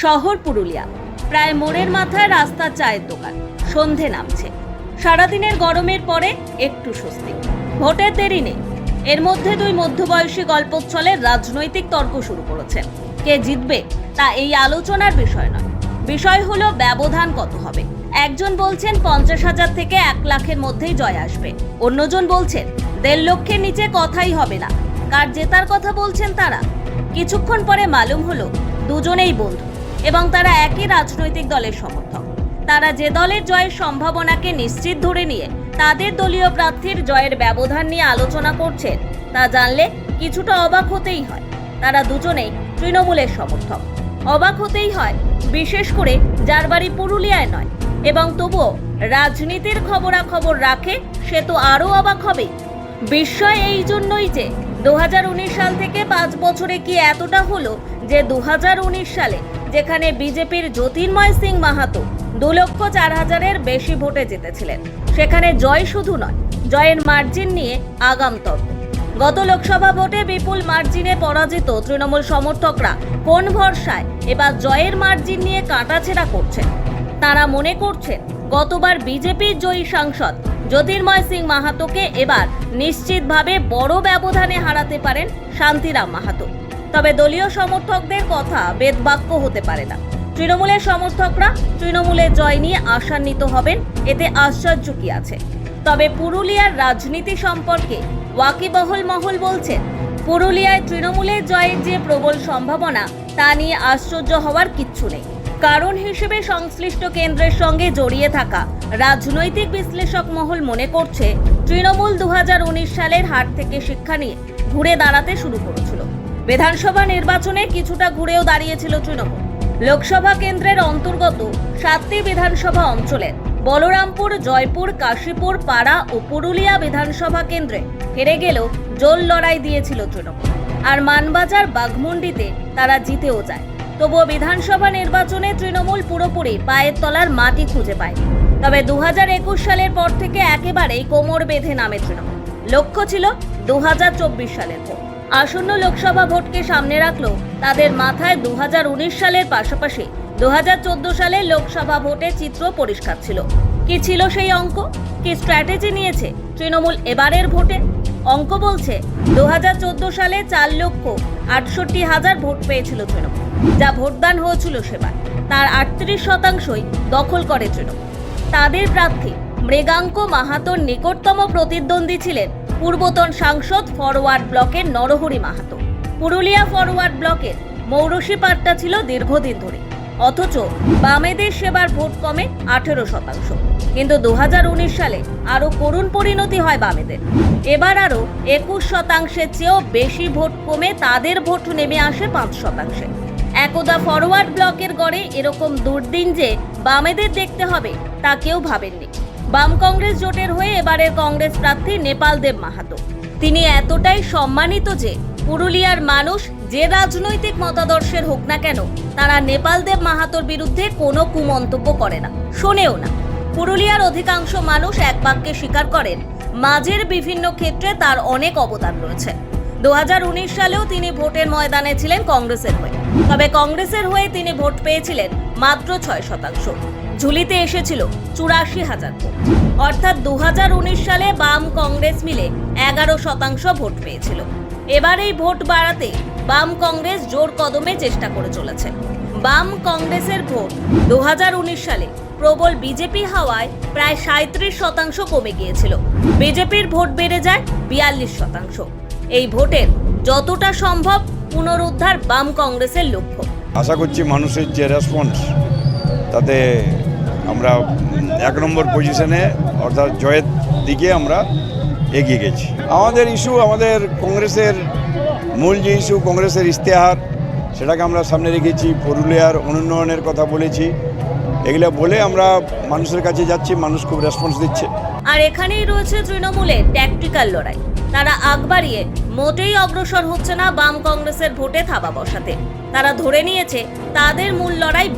শহর পুরুলিয়া। প্রায় মোড়ের মাথায় রাস্তা চায়ের দোকান। সন্ধে নামছে। সারাদিনের গরমের পরে একটু স্বস্তি। ভোটের দেরি নেই। এর মধ্যে দুই মধ্যবয়সী গল্পচ্ছলে রাজনৈতিক তর্ক শুরু করেছেন কে জিতবে তা এই আলোচনার বিষয় নয়। বিষয় হলো ব্যবধান কত হবে। একজন বলছেন পঞ্চাশ হাজার থেকে এক লাখের মধ্যেই জয় আসবে। অন্যজন বলছেন দেড় লক্ষের নিচে কথাই হবে না। কার জেতার কথা বলছেন তারা? কিছুক্ষণ পরে মালুম হলো দুজনেই বন্ধু। এবং তারা একই রাজনৈতিক দলের সমর্থক। তারা যে দলের জয়ের সম্ভাবনাকে নিশ্চিত ধরে নিয়ে তাদের দলীয় প্রার্থীর জয়ের ব্যবধান নিয়ে আলোচনা করছেন, তা জানলে কিছুটা অবাক হতেই হয়। তারা দুজনেই তৃণমূলের সমর্থক। অবাক হতেই হয়, বিশেষ করে যার বাড়ি পুরুলিয়ায় নয়। এবং তবুও রাজনীতির খবরাখবর রাখে, সে তো আরও অবাক হবে। বিস্ময় এই জন্যই যে দু হাজার উনিশ সাল থেকে পাঁচ বছরে কি এতটা হলো যে দু হাজার উনিশ সালে যেখানে বিজেপির জ্যোতির্ময় সিং মাহাতো দু লক্ষ চার হাজারের বেশি ভোটে জিতেছিলেন। সেখানে জয় শুধু নয়, জয়ের মার্জিন নিয়ে আগাম তর্ক। গত লোকসভা ভোটে বিপুল মার্জিনে পরাজিত তৃণমূল সমর্থকরা কোন ভরসায় এবার জয়ের মার্জিন নিয়ে কাটাছেড়া করছেন? তারা মনে করছেন গতবার বিজেপির জয়ী সাংসদ জ্যোতির্ময় সিং মাহাতোকে এবার নিশ্চিতভাবে বড় ব্যবধানে হারাতে পারেন শান্তিরাম মাহাতো। তবে দলীয় সমর্থকদের কথা বেদবাক্য হতে পারে না। তৃণমূলের সমর্থকরা তৃণমূলের জয় নিয়ে আশান্বিত হবেন, এতে আশ্চর্য কি আছে? তবে পুরুলিয়ার রাজনীতি সম্পর্কে ওয়াকিবহল মহল বলছেন, পুরুলিয়ায় তৃণমূলের জয়ের যে প্রবল সম্ভাবনা, তা নিয়ে আশ্চর্য হওয়ার কিচ্ছু নেই। কারণ হিসেবে সংশ্লিষ্ট কেন্দ্রের সঙ্গে জড়িয়ে থাকা রাজনৈতিক বিশ্লেষক মহল মনে করছে, তৃণমূল দু হাজার উনিশ সালের হাট থেকে শিক্ষা নিয়ে ঘুরে দাঁড়াতে শুরু করেছিল। বিধানসভা নির্বাচনে কিছুটা ঘুরেও দাঁড়িয়েছিল তৃণমূল। লোকসভা কেন্দ্রের অন্তর্গত সাতটি বিধানসভা অঞ্চলের বলরামপুর, জয়পুর, কাশীপুর, পাড়া ও পুরুলিয়া বিধানসভা কেন্দ্রে হেরে গেলেও জোল লড়াই দিয়েছিল তৃণমূল। আর মানবাজার, বাঘমুন্ডিতে তারা জিতেও যায়। তবুও বিধানসভা নির্বাচনে তৃণমূল পুরোপুরি পায়ের তলার মাটি খুঁজে পায় তবে দু হাজার একুশ সালের পর থেকে একেবারেই কোমর বেঁধে নামে তৃণমূল। লক্ষ্য ছিল দু হাজার চব্বিশ সালের ভোট। আসন্ন লোকসভা ভোটকে সামনে রাখলেও তাদের মাথায় দু হাজার উনিশ সালের পাশাপাশি দু হাজার চোদ্দ সালে লোকসভা ভোটের চিত্র পরিষ্কার ছিল। কি ছিল সেই অঙ্ক? কি স্ট্র্যাটেজি নিয়েছে তৃণমূল এবারের ভোটে? অঙ্ক বলছে দু হাজার চোদ্দ সালে চার লক্ষ আটষট্টি হাজার ভোট পেয়েছিল তৃণমূল। যা ভোটদান হয়েছিল সেবার। তার আটত্রিশ শতাংশই দখল করে তৃণমূল। তাদের প্রার্থী মৃগাঙ্ক মাহাতোর নিকটতম প্রতিদ্বন্দ্বী ছিলেন পূর্বতন সাংসদ ফরওয়ার্ড ব্লকের নরহরি মাহাতো। পুরুলিয়া ফরওয়ার্ড ব্লকের মৌরসী পাট্টা ছিল দীর্ঘদিন ধরে। অথচ বামেদের সেবার ভোট কমে আঠেরো শতাংশ। কিন্তু দু হাজার উনিশ সালে আরও করুণ পরিণতি হয় বামেদের। এবার আরও একুশ শতাংশের চেয়েও বেশি ভোট কমে তাদের ভোট নেমে আসে পাঁচ শতাংশে। একদা ফরওয়ার্ড ব্লকের গড়ে এরকম দুর্দিন যে বামেদের দেখতে হবে তা কেউ ভাবেননি। বাম কংগ্রেস জোটের হয়ে এবারের কংগ্রেস প্রার্থী নেপাল দেব মাহাতো। তিনি এতটাই সম্মানিত যে পুরুলিয়ার মানুষ যে রাজনৈতিক মতাদর্শের হোক না কেন, তারা নেপাল দেব মাহাতোর বিরুদ্ধে কোনো কুমন্তব্য করে না। শোনেও না। পুরুলিয়ার অধিকাংশ মানুষ এক বাক্যে স্বীকার করেন, মাঝের বিভিন্ন ক্ষেত্রে তার অনেক অবদান রয়েছে। দু হাজার উনিশ সালেও তিনি ভোটের ময়দানে ছিলেন কংগ্রেসের হয়ে। তবে কংগ্রেসের হয়ে তিনি ভোট পেয়েছিলেন মাত্র ছয় শতাংশ। ঝুলিতে এসেছিল চুরাশি হাজার ভোট। অর্থাৎ দুহাজার উনিশ সালে বাম কংগ্রেস মিলে এগারো শতাংশ ভোট পেয়েছিল। এবার এই ভোট বাড়াতে বাম কংগ্রেস জোর কদমে চেষ্টা করে চলেছে। বাম কংগ্রেসের ভোট দুহাজার উনিশ সালে প্রবল বিজেপি হাওয়ায় প্রায় সাঁত্রিশ শতাংশ কমে গিয়েছিল। বিজেপির ভোট বেড়ে যায় বিয়াল্লিশ শতাংশ। এই ভোটের যতটা সম্ভব পুনরুদ্ধার বাম কংগ্রেসের লক্ষ্য। আশা করছি মানুষের যে রেসপন্স তাতে আমরা এক নম্বর পজিশনে অর্থাৎ জয়ের দিকে আমরা এগিয়ে গেছি। আমাদের ইস্যু আমাদের কংগ্রেসের মূল যে ইস্যু কংগ্রেসের ইশতেহার, সেটাকে আমরা সামনে রেখেছি। পুরুলিয়ার অনুন্নয়নের কথা বলেছি। এগুলো বলে আমরা মানুষের কাছে যাচ্ছি, মানুষ খুব রেসপন্স দিচ্ছে। আর এখানেই রয়েছে তৃণমূলের ট্যাকটিক্যাল লড়াই। তারা আগ বাড়িয়ে মোটেই অগ্রসর হচ্ছে না বাম কংগ্রেসের ভোটে থাবা বসাতে। তারা ধরে নিয়েছে, তাদের মূল লড়াই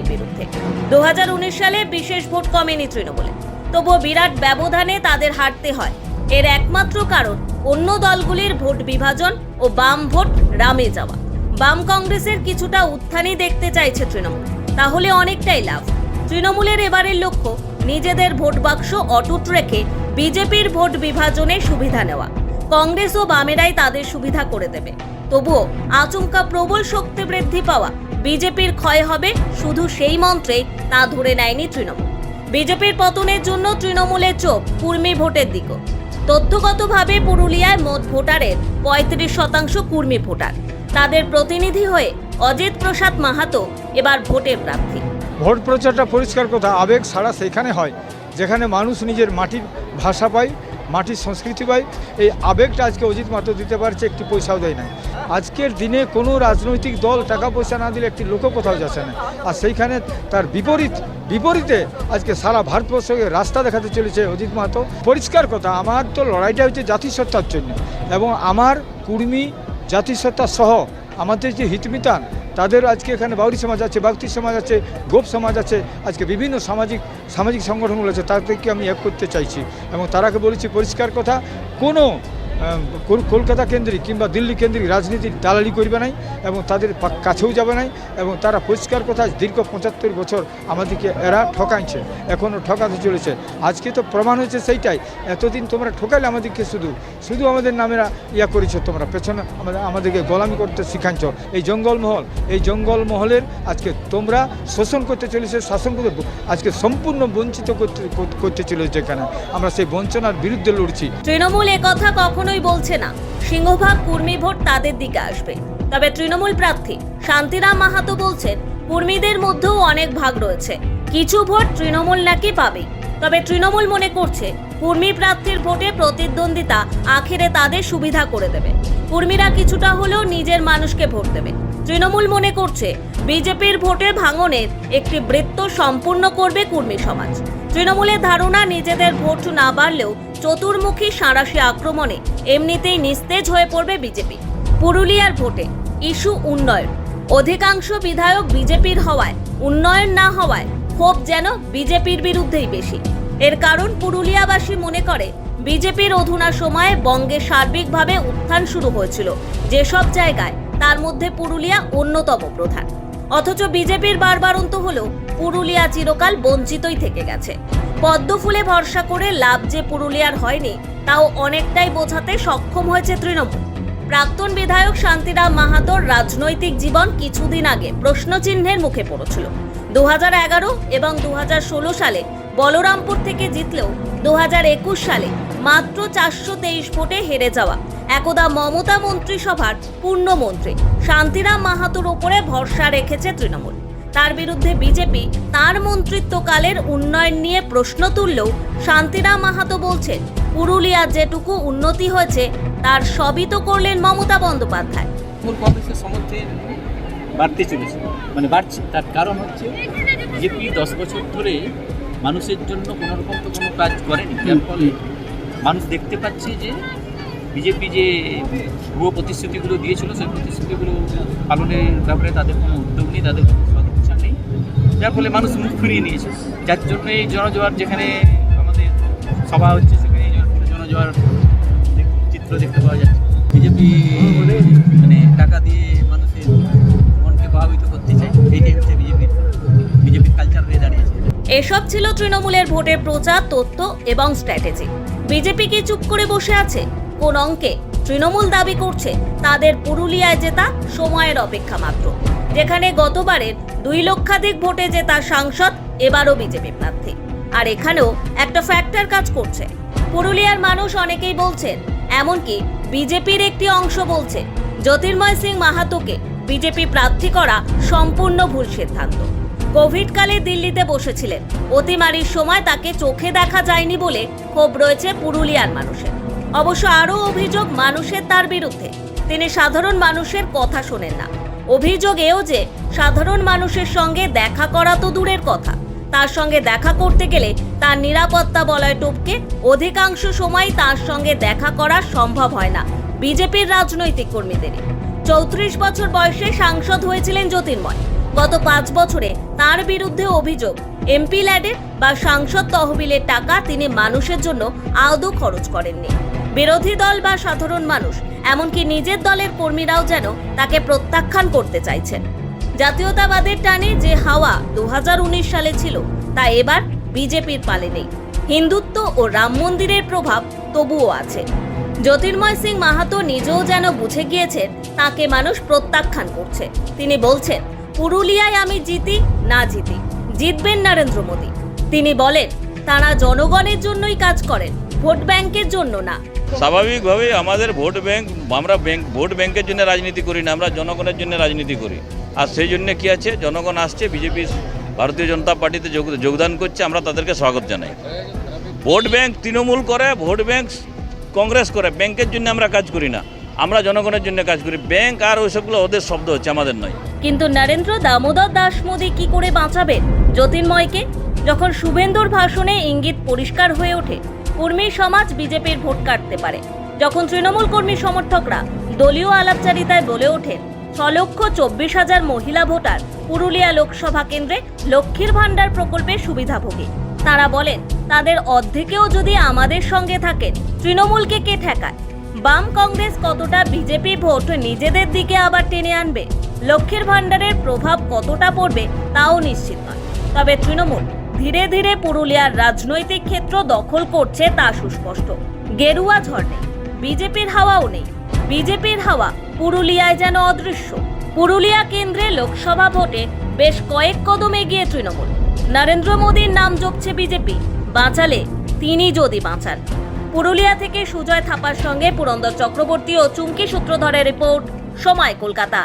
বিজেপির বিরুদ্ধে। দু সালে বিশেষ ভোট কমেনি তৃণমূলে। তবুও বিরাট ব্যবধানে তাদের হারতে হয়। এর একমাত্র কারণ, অন্য দলগুলির ভোট বিভাজন ও বাম ভোট রামে যাওয়া। বাম কংগ্রেসের কিছুটা উত্থানই দেখতে চাইছে তৃণমূল। তাহলে অনেকটাই লাভ। তৃণমূলের এবারের লক্ষ্য, নিজেদের ভোট বাক্স অটুট রেখে বিজেপির ভোট বিভাজনে সুবিধা নেওয়া। কংগ্রেস ও বামেরাই তাদের সুবিধা করে দেবে। তবুও আচমকা প্রবল শক্তি বৃদ্ধি পাওয়া বিজেপির ক্ষয় হবে শুধু সেই মন্ত্রে তা ধরে নেয়নি তৃণমূল। বিজেপির পতনের জন্য তৃণমূলের চোখ কুর্মী ভোটের দিকও তথ্যগতভাবে পুরুলিয়ায় মোট ভোটারের পঁয়ত্রিশ শতাংশ কুর্মী ভোটার। তাদের প্রতিনিধি হয়ে অজিত প্রসাদ মাহাতো এবার ভোটের প্রার্থী। ভোট প্রচারটা পরিষ্কার কথা, আবেগ ছাড়া সেখানে হয়, যেখানে মানুষ নিজের মাটির ভাষা পায় মাটির সংস্কৃতি পায় এই আবেগটা আজকে অজিত মাত্র দিতে পারছে, একটি পয়সাও দেয় নাই। আজকের দিনে কোনো রাজনৈতিক দল টাকা পয়সা না দিলে একটি লোকও কোথাও যাচ্ছে না। আর সেইখানে তার বিপরীত, বিপরীতে আজকে সারা ভারতবর্ষকে রাস্তা দেখাতে চলেছে অজিত মাহাতো। পরিষ্কার কথা, আমার তো লড়াইটা হচ্ছে জাতিসত্তার জন্য। এবং আমার কুর্মী, জাতিসত্তা সহ আমাদের যে হিতমিতান তাদের আজকে এখানে বাউরি সমাজ আছে, বাগতি সমাজ আছে, গোপ সমাজ আছে, আজকে বিভিন্ন সামাজিক সামাজিক সংগঠনগুলো আছে, তাদেরকে আমি এক করতে চাইছি। এবং তারাকে বলেছি, পরিষ্কার কথা, কোনো কলকাতা কেন্দ্রিক কিংবা দিল্লি কেন্দ্রিক রাজনীতির দালালি করবে নাই এবং তাদের কাছেও যাবে নাই এবং তারা পরিষ্কার কথা দীর্ঘ পঁচাত্তর বছর আমাদেরকে এরা ঠকাইছে এখনও ঠকাতে চলেছে। আজকে তো প্রমাণ হয়েছে সেইটাই, এতদিন তোমরা ঠকাইলে আমাদেরকে শুধু শুধু আমাদের নামেরা ইয়া করেছ তোমরা, পেছনে আমাদের, আমাদেরকে গোলামি করতে শিখাচ্ছ এই জঙ্গলমহল, এই জঙ্গলমহলের আজকে তোমরা শোষণ করতে চলেছে, শাসন করতে, আজকে সম্পূর্ণ বঞ্চিত করতে করতে চলেছে এখানে। আমরা সেই বঞ্চনার বিরুদ্ধে লড়ছি। তৃণমূল কথা কখনোই বলছে না। সিংহভাগ কুর্মী ভোট তাদের দিকে আসবে। তবে তৃণমূল প্রার্থী শান্তিরাম মাহাতো বলছেন, কুর্মীদের মধ্যেও অনেক ভাগ রয়েছে। কিছু ভোট তৃণমূল নাকি পাবে। তবে তৃণমূল মনে করছে, কুর্মী প্রার্থীর ভোটে প্রতিদ্বন্দ্বিতা আখেরে তাদের সুবিধা করে দেবে। কুর্মীরা কিছুটা হলেও নিজের মানুষকে ভোট দেবে। তৃণমূল মনে করছে, বিজেপির ভোটে ভাঙনের একটি বৃত্ত সম্পূর্ণ করবে কুর্মী সমাজ। তৃণমূলের ধারণা, নিজেদের ভোট না বাড়লেও চতুর্মুখী সাঁড়াশি আক্রমণে এমনিতেই নিস্তেজ হয়ে পড়বে বিজেপি। পুরুলিয়ার ভোটে ইস্যু উন্নয়ন। অধিকাংশ বিধায়ক বিজেপির হওয়ায়, উন্নয়ন না হওয়ায় ক্ষোভ যেন বিজেপির বিরুদ্ধেই বেশি। এর কারণ পুরুলিয়াবাসী মনে করে, বিজেপির অধুনা সময়ে বঙ্গে সার্বিকভাবে উত্থান শুরু হয়েছিল। যেসব জায়গায়, তার মধ্যে পুরুলিয়া অন্যতম প্রধান। অথচ বিজেপির বারবারন্ত হলেও পুরুলিয়া চিরকাল বঞ্চিতই থেকে গেছে। পদ্ম ফুলে ভরসা করে লাভ যে পুরুলিয়ার হয়নি, তাও অনেকটাই বোঝাতে সক্ষম হয়েছে তৃণমূল। প্রাক্তন বিধায়ক শান্তিরাম মাহাতোর রাজনৈতিক জীবন কিছুদিন আগে প্রশ্নচিহ্নের মুখে পড়েছিল। দু এগারো এবং দু হাজার ষোলো সালে বলরামপুর থেকে জিতলেও দু হাজার একুশ সালে মাত্র চারশো তেইশ ভোটে হেরে যাওয়া একদা মমতা মন্ত্রিসভার পূর্ণমন্ত্রী শান্তিরাম মাহাতোর ওপরে ভরসা রেখেছে তৃণমূল। তার বিরুদ্ধে বিজেপি তার মন্ত্রিত্বকালের উন্নয়ন নিয়ে প্রশ্ন তুললেও শান্তিরাম মাহাতো বলছেন পুরুলিয়ার যেটুকু উন্নতি হয়েছে, তার সবই তো করলেন মমতা বন্দ্যোপাধ্যায়। কংগ্রেসের সমর্থন বাড়তে চলেছে মানে বাড়ছে। তার কারণ হচ্ছে বিজেপি দশ বছর ধরে মানুষের জন্য কোনো রকম তো কোনো কাজ করেনি। যার ফলে মানুষ দেখতে পাচ্ছে যে বিজেপি যে ভুয়ো প্রতিশ্রুতিগুলো দিয়েছিল, সেই প্রতিশ্রুতিগুলো পালনের ব্যাপারে তাদের কোনো উদ্যোগ নেই, তাদের কোনো সদিচ্ছা নেই। যার ফলে মানুষ মুখ ফিরিয়ে নিয়েছে। যার জন্য এই জনজোয়ার যেখানে আমাদের সভা হচ্ছে, সেখানে জনজোয়ার চিত্র দেখতে পাওয়া যাচ্ছে। বিজেপি মানে টাকা দিয়ে মানুষের মনকে প্রভাবিত করতে চায় এইটাই হচ্ছে বিজেপির বিজেপির কালচার হয়ে দাঁড়িয়েছে এসব ছিল তৃণমূলের ভোটের প্রচার, তথ্য এবং স্ট্র্যাটেজি বিজেপি কি চুপ করে বসে আছে? কোন অঙ্কে তৃণমূল দাবি করছে তাদের পুরুলিয়ায় জেতা সময়ের অপেক্ষা মাত্র। যেখানে গতবারের দুই লক্ষাধিক ভোটে জেতা সাংসদ এবারও বিজেপি প্রার্থী। আর এখানেও একটা ফ্যাক্টর কাজ করছে। পুরুলিয়ার মানুষ অনেকেই বলছেন, এমনকি বিজেপির একটি অংশ বলছে, জ্যোতির্ময় সিং মাহাতোকে বিজেপি প্রার্থী করা সম্পূর্ণ ভুল সিদ্ধান্ত। কোভিডকালে দিল্লিতে বসেছিলেন। অতিমারির সময় তাকে চোখে দেখা যায়নি বলে ক্ষোভ রয়েছে পুরুলিয়ার মানুষের। অবশ্য আরও অভিযোগ মানুষের তার বিরুদ্ধে। তিনি সাধারণ মানুষের কথা শোনেন না। অভিযোগ এও যে, সাধারণ মানুষের সঙ্গে দেখা করা তো দূরের কথা। তার সঙ্গে দেখা করতে গেলে তার নিরাপত্তা বলয় টপকে অধিকাংশ সময় তার সঙ্গে দেখা করা সম্ভব হয় না, বিজেপির রাজনৈতিক কর্মীদেরই। চৌত্রিশ বছর বয়সে সাংসদ হয়েছিলেন জ্যোতির্ময়। গত পাঁচ বছরে তার বিরুদ্ধে অভিযোগ, এমপি ল্যাডের বা সাংসদ তহবিলের টাকা তিনি মানুষের জন্য আদৌ খরচ করেননি। বিরোধী দল বা সাধারণ মানুষ, এমনকি নিজের দলের কর্মীরাও যেন তাকে প্রত্যাখ্যান করতে চাইছেন। জাতীয়তাবাদের টানে যে হাওয়া দু হাজার উনিশ সালে ছিল, তা এবার বিজেপির পালে নেই। হিন্দুত্ব ও রাম মন্দিরের প্রভাব তবুও আছে। জ্যোতির্ময় সিং মাহাতো নিজেও যেন বুঝে গিয়েছেন, তাকে মানুষ প্রত্যাখ্যান করছে। তিনি বলছেন, পুরুলিয়ায় আমি জিতি, না জিতি, জিতবেন নরেন্দ্র মোদী। তিনি বলেন, তারা জনগণের জন্যই কাজ করেন ভোট ব্যাংকের জন্য না। স্বাভাবিকভাবেই আমাদের ভোট ব্যাংক আমরা ব্যাংক ভোট ব্যাংকের জন্য রাজনীতি করি না আমরা জনগণের জন্য রাজনীতি করি। আর সেই জন্য কি আছে? জনগণ আসছে বিজেপি ভারতীয় জনতা পার্টিতে যোগ- যোগদান করছে আমরা তাদেরকে স্বাগত জানাই। ভোট ব্যাংক তৃণমূল করে ভোট ব্যাংক কংগ্রেস করে ব্যাংকের জন্য আমরা কাজ করি না আমরা জনগণের জন্য কাজ করি। ব্যাংক আর ওইসবগুলো ওদের শব্দ হচ্ছে আমাদের নয়। কিন্তু নরেন্দ্র দামোদর দাস মোদী কি করে বাঁচাবেন? জ্যোতির্ময়কে যখন শুভেন্দুর ভাষণে ইঙ্গিত পরিষ্কার হয়ে ওঠে কর্মী সমাজ বিজেপির ভোট কাটতে পারে। যখন তৃণমূল কর্মী সমর্থকরা দলীয় আলাপচারিতায় বলে ওঠেন ছ লক্ষ চব্বিশ হাজার মহিলা ভোটার পুরুলিয়া লোকসভা কেন্দ্রে লক্ষ্মীর ভাণ্ডার প্রকল্পের সুবিধাভোগী। তারা বলেন, তাদের অর্ধেকেও যদি আমাদের সঙ্গে থাকেন, তৃণমূলকে কে ঠেকায়? বাম কংগ্রেস কতটা বিজেপি ভোট নিজেদের দিকে আবার টেনে আনবে? লক্ষ্মীর ভাণ্ডারের প্রভাব কতটা পড়বে, তাও নিশ্চিত নয়। তবে তৃণমূল ধীরে ধীরে পুরুলিয়ার রাজনৈতিক ক্ষেত্র দখল করছে তা সুস্পষ্ট। গেরুয়া ঝড় নেই, বিজেপির হাওয়াও নেই। বিজেপির হাওয়া পুরুলিয়ায় যেন অদৃশ্য। পুরুলিয়া কেন্দ্রে লোকসভা ভোটে বেশ কয়েক কদম এগিয়ে তৃণমূল। নরেন্দ্র মোদীর নাম জপছে বিজেপি, বাঁচালে তিনি যদি বাঁচান। পুরুলিয়া থেকে সুজয় থাপার সঙ্গে পুরন্দর চক্রবর্তী ও চুমকি সূত্রধরের রিপোর্ট, সময় কলকাতা।